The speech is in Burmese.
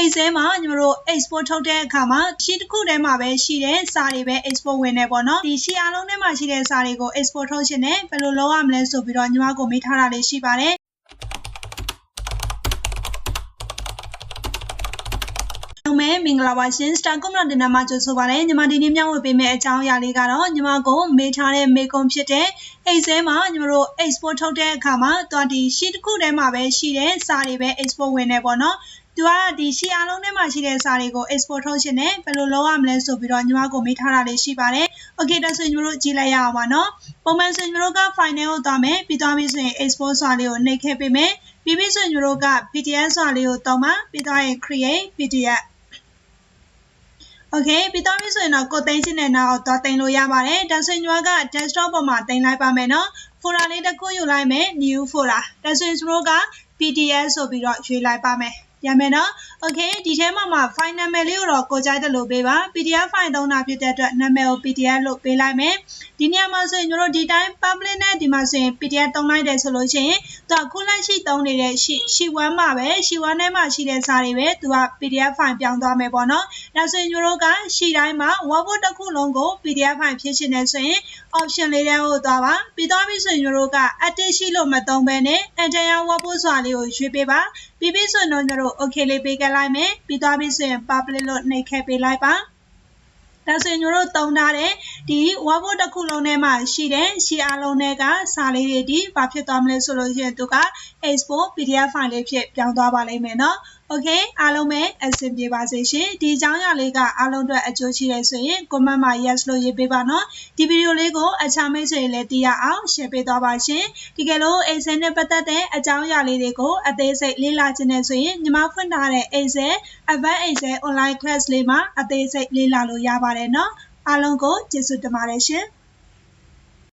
Excel မှာညီမတို့ export ထုတ်တဲ့အခါမှာ sheet တစ်ခုထဲမှာပဲရှိတဲ့စာတွေပဲ export ဝင်နေပေါ့နော်ဒီ sheet အားလုံးထဲမှာရှိတဲ့စာတွေကို export ထုတ်ခြင်းနဲ့ဘယ်လိုလုပ်ရမလဲဆိုပြီးတော့ညီမကိုမေးထားတာလေးရှိပါတယ်လုံးမဲမင်္ဂလာပါရှင် Star Community တင်နမှာကြိုဆိုပါရစေညီမဒီနေ့မျှဝေပေးမယ့်အကြောင်းအရာလေးကတော့ညီမကိုမေးထားတဲ့မေးခွန်းဖြစ်တဲ့ Excel မှာညီမတို့ export ထုတ်တဲ့အခါမှာတွားဒီ sheet တစ်ခုထဲမှာပဲရှိတဲ့စာတွေပဲ export ဝင်နေပေါ့နော် သူကဒီ sheet အားလုံးထဲမှာရှိတဲ့စာတွေကို export ထုတ်ခြင်းနဲ့ဘယ်လိုလုပ်ရမလဲဆိုပြီးတော့ညီမကိုမေးထားတာလေးရှိပါတယ်။ Okay ဒါဆိုညီမတို့ကြည့်လိုက်ရအောင်ပါနော်။ပုံမှန်ဆိုညီမတို့က file ကိုသွားမယ်ပြီးသွားပြီဆိုရင် export စာလေးကိုနှိပ်ခဲ့ပေးမယ်။ပြီးပြီဆိုရင်ညီမတို့က PDF စာလေးကိုတောင်းပါပြီးသွားရင် create PDF Okay ပြီးတော့ပြီဆိုရင်တော့ကိုသိန်းချင်းနဲ့နောက်တော့တင်လို့ရပါတယ်ဒါဆိုရင်ညီမက desktop ပေါ်မှာတင်လိုက်ပါမယ်နော် folder လေးတစ်ခုယူလိုက်မယ် new folder ဒါဆိုရင်ကျွန်တော်က PDF ဆိုပြီးတော့ရွေးလိုက်ပါမယ် ရမယ်နော် okay ဒီထဲမှာမှာ file နာမည်လေးကိုတော့ကိုကြိုက်တယ်လို့ပေးပါ PDF file သုံးတာဖြစ်တဲ့အတွက်နာမည်ကို PDF လို့ပေးလိုက်မယ်ဒီနေရာမှာဆိုရင်ကျွန်တော်ဒီတိုင်း public နဲ့ဒီမှာဆိုရင် PDF သုံးလိုက်တယ်ဆိုလို့ရှိရင်သူကခုလက်ရှိသုံးနေတဲ့ရှိရှိ1မှာပဲရှိ1ထဲမှာရှိတဲ့စာတွေပဲသူက PDF file ပြောင်းသွားမယ်ပေါ့နော်ဒါဆိုရင်ကျွန်တော်ကရှိတိုင်းမှာ Word တစ်ခုလုံးကို PDF file ဖြစ်ရှင်နေဆိုရင် option လေးထဲကိုသွားပါပြီးသွားပြီဆိုရင်ကျွန်တော်က edit ရှိလို့မသုံးဘဲနဲ့ entire Word စွာလေးကိုရွေးပေးပါပြီးပြီဆိုရင်တော့ကျွန်တော် okay လေးပေးခဲ့လိုက်မယ်ပြီးသွားပြီဆိုရင် public လို့နှိပ်ခဲ့ပေးလိုက်ပါဒါဆိုရင်တို့တုံထားတဲ့ဒီ Word တစ်ခုလုံးထဲမှာရှိတဲ့ရှီအားလုံးတွေကစာလေးတွေဒီဘာဖြစ်သွားမလဲဆိုလို့ရှိရင်သူက export PDF file လေးဖြစ်ပြောင်းသွားပါလိမ့်မယ်နော် Okay အားလုံးပဲအဆင်ပြေပါစေရှင်ဒီအကြောင်းအရာလေးကအားလုံးအတွက်အကျိုးရှိတယ်ဆိုရင် comment မှာ yes လို့ရေးပေးပါနော်ဒီဗီဒီယိုလေးကိုအခြားမိတ်ဆွေတွေလည်းသိရအောင် share ပေးသွားပါရှင်ဒီကလို့ Excel နဲ့ပတ်သက်တဲ့အကြောင်းအရာလေးတွေကိုအသေးစိတ်လေ့လာခြင်းနဲ့ဆိုရင်ညီမဖွင့်ထားတဲ့ Excel Advanced Excel online class လေးမှာအသေးစိတ်လေ့လာလို့ရပါတယ်နော်အားလုံးကိုကျေးဇူးတင်ပါတယ်ရှင်